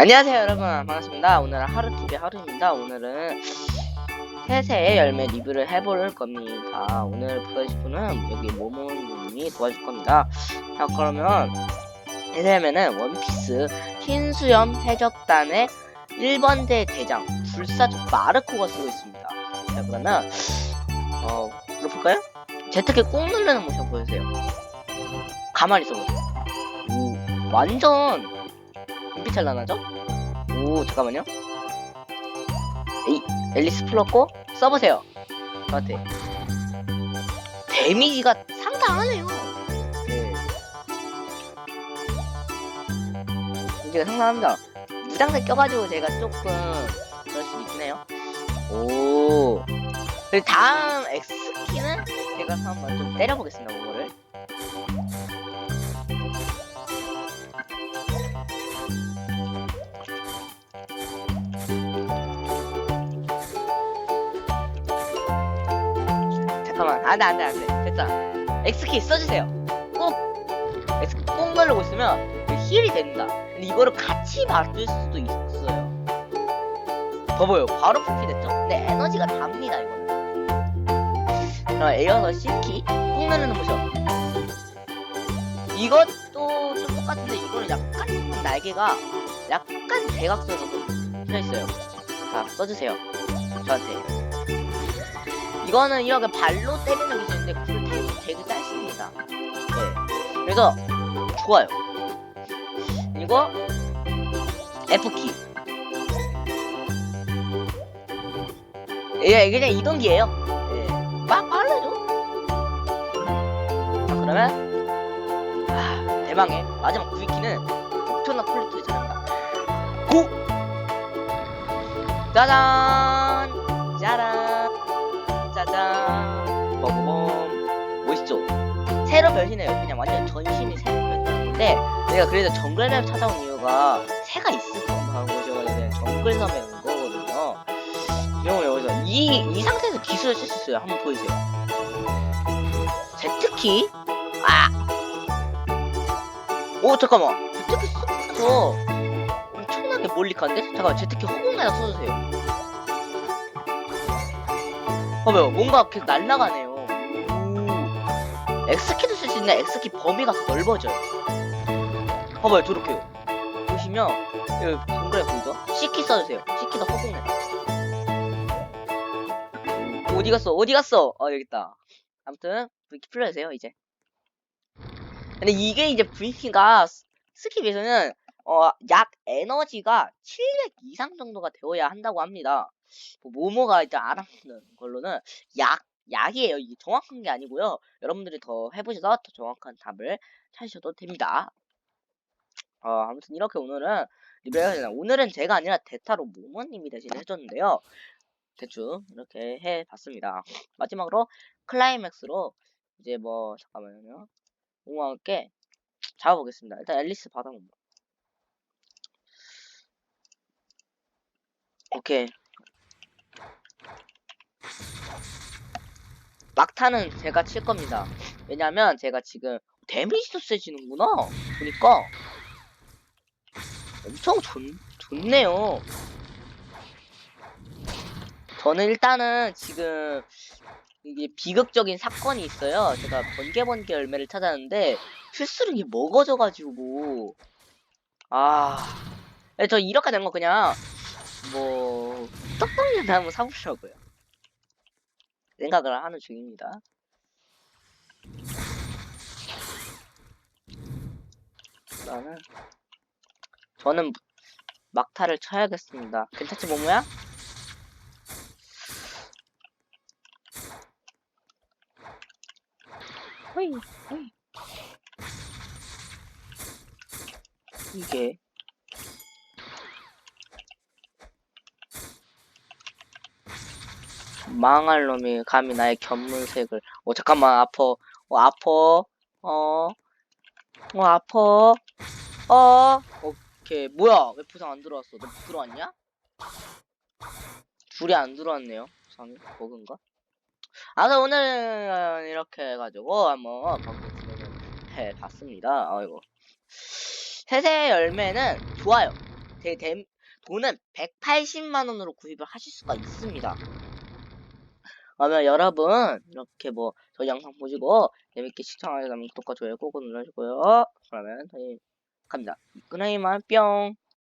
안녕하세요 여러분. 반갑습니다. 오늘은 하루TV 하루입니다. 오늘은 새새 열매 리뷰를 해볼 겁니다. 오늘 보여줄 분은 여기 모모님이 도와줄 겁니다. 자 그러면 새새 열매는 원피스 흰수염 해적단의 1번대 대장 불사조 마르코가 쓰고 있습니다. 자 그러면 어 볼까요? 제트키 꾹 누르는 모션 보여주세요. 가만히 있어보세요. 오 완전 빛 찰나나죠? 오 잠깐만요. 에이 앨리스 풀었고 써보세요. 저한테. 데미지가 상당하네요. 네. 데미지가 상당합니다. 무장색 껴가지고 제가 조금 그럴 수도 있긴 해요. 오. 그리고 다음 X키는 제가 한번 좀 때려보겠습니다 안돼 안돼 안돼. 됐다 X키 써주세요. 꼭 X키 꼭 누르고 있으면 힐이 된다. 근데 이거를 같이 받을 수도 있어요. 봐봐요. 바로 풀피 됐죠? 근데 에너지가 답니다 이거는. 자 에어서 C키 꼭 누르는 모션 이것도 좀 똑같은데 이거는 약간 날개가 약간 대각선으로 펴있어요. 자 써주세요. 저한테 이거는 이렇게 발로 때리는 기술인데 쿨타임이 되게 짧습니다. 네. 그래서 좋아요. 이거 F키. 예, 그냥 이동기예요. 예. 막 빨라져. 자, 그러면 아, 대망의 마지막 V키는 엄청난 퀄리티를 자랑다. 고! 짜잔! 새로 변신해요. 그냥 완전 전신이 새로 변신한 건데 내가 그래서 정글맵 찾아온 이유가 새가 있을 것만 하는 거죠 그냥 정글섬에 온 거거든요. 이런 여기서 이, 이 상태에서 기술을 쓸 수 있어요. 한번 보여주세요. Z키 아! 오 잠깐만. Z키 쓰면서 엄청나게 몰릭한데? 잠깐만 Z키 허공에다 써주세요. 봐봐요. 뭔가 계속 날라가네요. 오. X키도 쓸 수 있는데 X키 범위가 넓어져요. 봐봐요 저렇게요. 보시면 여기 동그랗게 보이죠? C키 써주세요. C키도 허공에. 어디 갔어? 어디 갔어? 어 여기 있다. 아무튼 V키 풀려주세요 이제. 근데 이게 이제 V키가 스키 비해서는 어, 약 에너지가 700 이상 정도가 되어야 한다고 합니다. 뭐 모모가 일단 알아보는 걸로는 약, 약이에요. 이게 정확한 게 아니고요. 여러분들이 더 해보셔서 더 정확한 답을 찾으셔도 됩니다. 어, 아무튼 이렇게 오늘은 리뷰를 오늘은 제가 아니라 대타로 모모님이 대신 해줬는데요. 대충 이렇게 해봤습니다. 마지막으로 클라이맥스로 이제 뭐 잠깐만요. 모모와 함께 잡아보겠습니다. 일단 앨리스 받아봅니다. 오케이. 막타는 제가 칠 겁니다. 왜냐면 제가 지금 데미지도 세지는구나. 보니까 엄청 좋, 좋네요. 저는 일단은 지금 이게 비극적인 사건이 있어요. 제가 번개 번개 열매를 찾았는데 필수력이 먹어져가지고 아, 저 이렇게 된 거 그냥 뭐 떡볶이나 한번 사보려고요. 생각을 하는 중입니다. 나는 저는 막타를 쳐야겠습니다. 괜찮지 모모야? 이게 망할 놈이 감히 나의 견문색을. 어 잠깐만 아퍼. 어 아퍼. 어어 아퍼. 어. 오케이. 뭐야? 왜 부상 안 들어왔어? 너 들어왔냐? 둘이 안 들어왔네요. 부상이? 버그인가? 아 오늘 이렇게 해가지고 한번 진행을 해봤습니다. 아이고. 새새 열매는 좋아요. 대, 대, 돈은 180만 원으로 구입을 하실 수가 있습니다. 그러면 여러분 이렇게 뭐 저희 영상 보시고 재밌게 시청하셨다면 구독과 좋아요 꾹 눌러주고요. 그러면 저희 갑니다. 끊어이만 뿅.